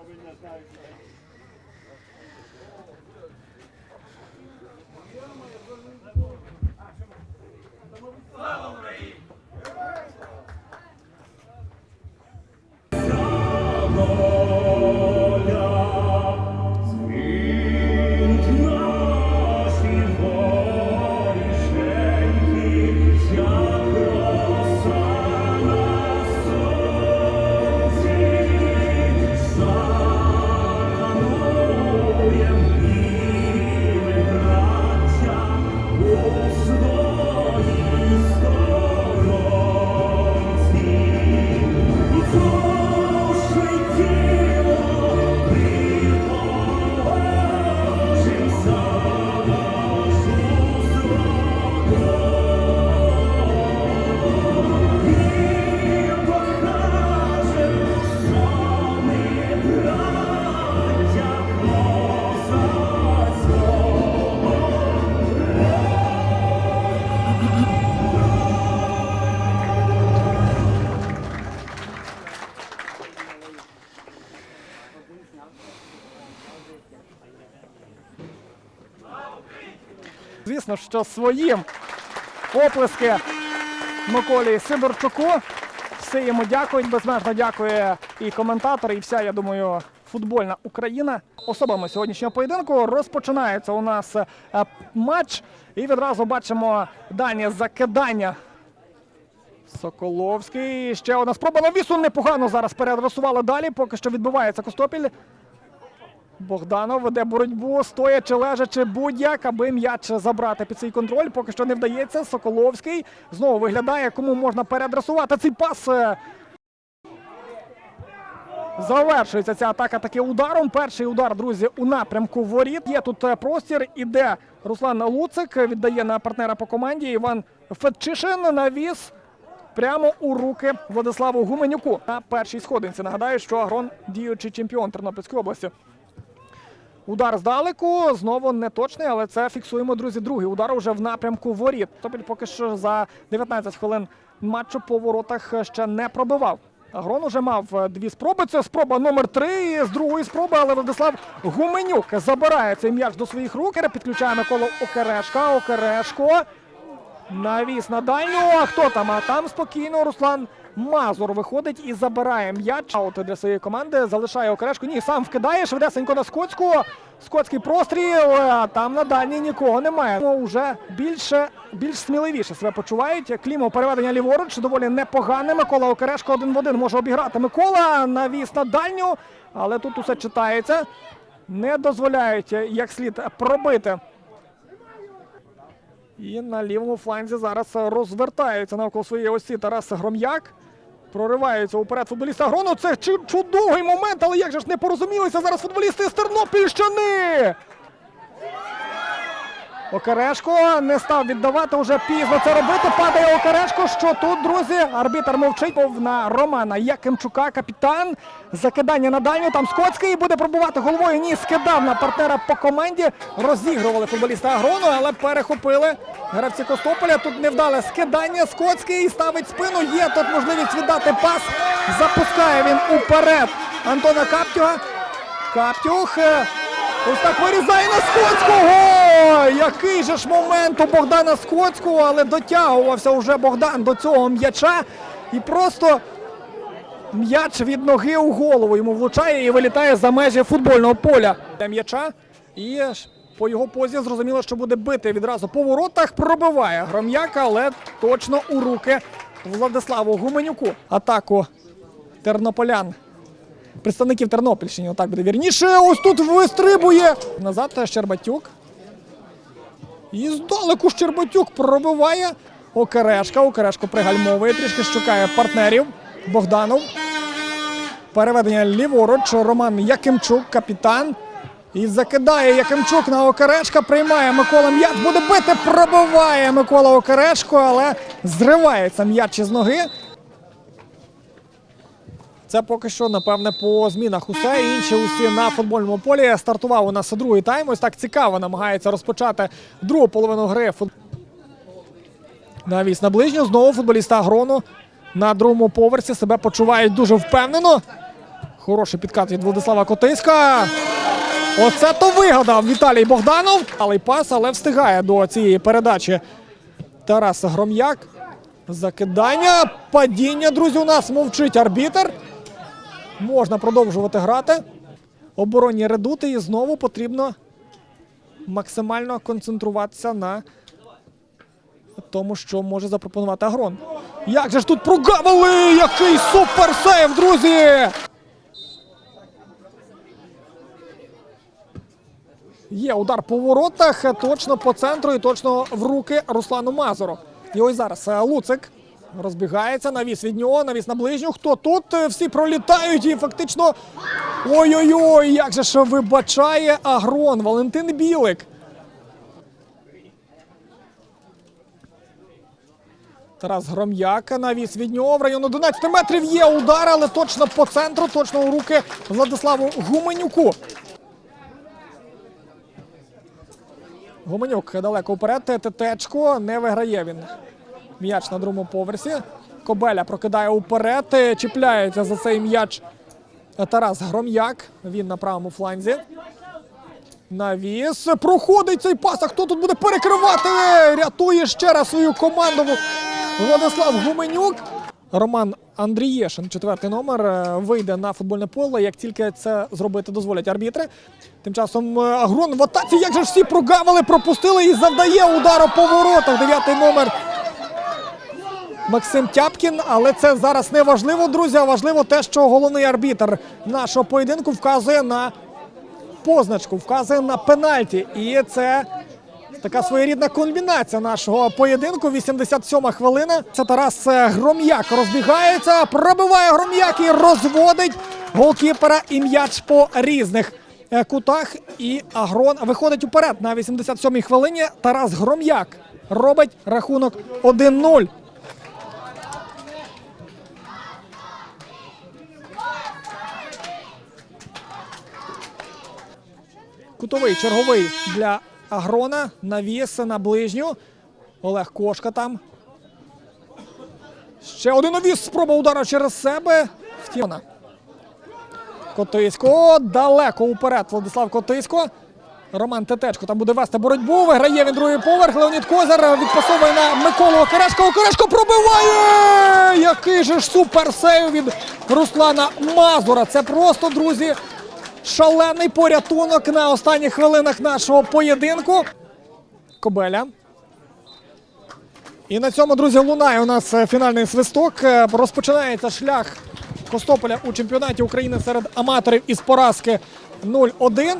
то ви не знаєте. Слава! Звісно, що своїм оплески Миколі Сидорчуку. Все йому дякують, безмежно дякує і коментатор, і вся, я думаю, футбольна Україна. Особами сьогоднішнього поєдинку розпочинається у нас е, матч. І відразу бачимо дальнє закидання. Соколовський. Ще одна спроба навісу непогано зараз переадресували далі. Поки що відбувається Костопіль. Богданов веде боротьбу, стоячи, лежачи будь-як, аби м'яч забрати під свій контроль. Поки що не вдається. Соколовський знову виглядає, кому можна переадресувати цей пас. Завершується ця атака таки ударом. Перший удар, друзі, у напрямку воріт. Є тут е, простір. Іде Руслан Луцик, віддає на партнера по команді. Іван Фетчишин навіс прямо у руки Владиславу Гуменюку на першій сходинці. Нагадаю, що Агрон діючий чемпіон Тернопільської області. Удар здалеку знову не точний, але це фіксуємо, друзі. Другий удар уже в напрямку воріт. Топіль поки що за 19 хвилин матчу по воротах ще не пробивав. Агрон уже мав е, дві спроби. Це спроба номер три з другої спроби, але Владислав Гуменюк забирає цей м'яч до своїх рук. Підключає Миколу Окерешка. Окерешко. Навіс на дальню. А хто там? А там спокійно Руслан Мазур виходить і забирає м'яч. Аут для своєї команди. Залишає окрешку. Ні, сам вкидає швидесенько на Скотську. Скотський простріл. А там на дальній нікого немає. Ну, вже більше, більш сміливіше себе почувають. Клімо переведення ліворуч доволі непогане. Микола Окерешко один в один може обіграти. Микола навіс на дальню, але тут усе читається. Не дозволяють як слід пробити. І на лівому фланзі зараз розвертається навколо своєї осі Тарас Гром'як. Прориваються уперед футболіста Грону. Це чу- чудовий момент, але як же ж не порозумілися зараз футболісти з Тернопільщини. Окерешко не став віддавати вже пізно це робити. Падає Окерешко. Що тут, друзі? Арбітер мовчить Мов на Романа Якимчука, капітан. Закидання на дальню. Там Скотський буде пробувати головою. Ні, скидав на партнера по команді. Розігрували футболісти Агрону, але перехопили гравці Костополя. Тут невдале скидання. Скотський ставить спину. Є тут можливість віддати пас. Запускає він уперед Антона Каптюга. Каптюх. е, Ось так вирізає на Скотського! Який же ж момент у Богдана Скотського, але дотягувався вже Богдан до цього м'яча. І просто м'яч від ноги у голову йому влучає і вилітає за межі футбольного поля. М'яча. І по його позі зрозуміло, що буде бити відразу по воротах. Пробиває Гром'яка, але точно у руки Владиславу Гуменюку. Атаку тернополян представників Тернопільщини, отак буде вірніше. Ось тут вистрибує. Назад Щербатюк. І здалеку Щербатюк пробиває Окерешка. Окерешко пригальмовує, трішки шукає партнерів. Богданов. Переведення ліворуч. Роман Якимчук, капітан. І закидає Якимчук на Окерешка. Приймає Микола м'яч. Буде бити, пробиває Микола Окерешко, але зривається м'яч із ноги. Це поки що, напевне, по змінах усе. Інші усі на футбольному полі. Стартував у нас другий тайм. Ось так цікаво намагається розпочати другу половину гри. Навіс на ближню. Знову футболіста Агрону на другому поверсі себе почувають дуже впевнено. Хороший підкат від Владислава Котиська. Оце то вигадав Віталій Богданов. Але пас, але встигає до цієї передачі. Тарас Гром'як. Закидання. Падіння, друзі, у нас мовчить арбітер. Можна продовжувати грати. Оборонні редути і знову потрібно максимально концентруватися на тому, що може запропонувати Агрон. Як же ж тут прогавили! Який суперсейв, друзі! Є удар по воротах, точно по центру і точно в руки Руслану Мазуру. І ось зараз е, Луцик розбігається, навіс від нього, навіс на ближню. Хто тут? Е, Всі пролітають і фактично. Ой-ой-ой, як же ж вибачає Агрон Валентин Білик. Тарас Гром'як навіс від нього в район 11 метрів. Є удар, але точно по центру, точно у руки Владиславу Гуменюку. Гуменюк далеко вперед. Тетечко не виграє він. М'яч на другому поверсі. Кобеля прокидає уперед. е, Чіпляється за цей м'яч Тарас Гром'як. Він на правому фланзі. Навіс. Проходить цей пас. А хто тут буде перекривати? Рятує ще раз свою команду. Владислав Гуменюк. Роман Андрієшин, четвертий номер, е, вийде на футбольне поле, як тільки це зробити дозволять арбітри. Тим часом е, Агрон в атаці, як же ж всі прогавили, пропустили і завдає удару по воротах. Дев'ятий номер Максим Тяпкін. Але це зараз не важливо, друзі. а Важливо те, що головний арбітр нашого поєдинку вказує на позначку, вказує на пенальті. І це така своєрідна комбінація нашого поєдинку. 87 хвилина. Це Тарас е, Гром'як розбігається, пробиває Гром'як і розводить голкіпера і м'яч по різних е, кутах. І Агрон виходить уперед на 87-й хвилині. Тарас Гром'як робить рахунок 1-0. Кутовий черговий для Агрона. Навіс на ближню. Олег Кошка там. Ще один навіс. Спроба удару через себе. Втім. Котисько. Далеко уперед. Владислав Котисько. Роман Тетечко там буде вести боротьбу. Виграє він другий поверх. Леонід Козар відпасовує на Миколу Окерешко. Окерешко пробиває! Який же ж суперсейв від Руслана Мазура. Це просто, друзі, шалений порятунок на останніх хвилинах нашого поєдинку. Кобеля. І на цьому, друзі, лунає у нас е, фінальний свисток. Е, Розпочинається шлях Костополя у чемпіонаті України серед аматорів із поразки 0-1.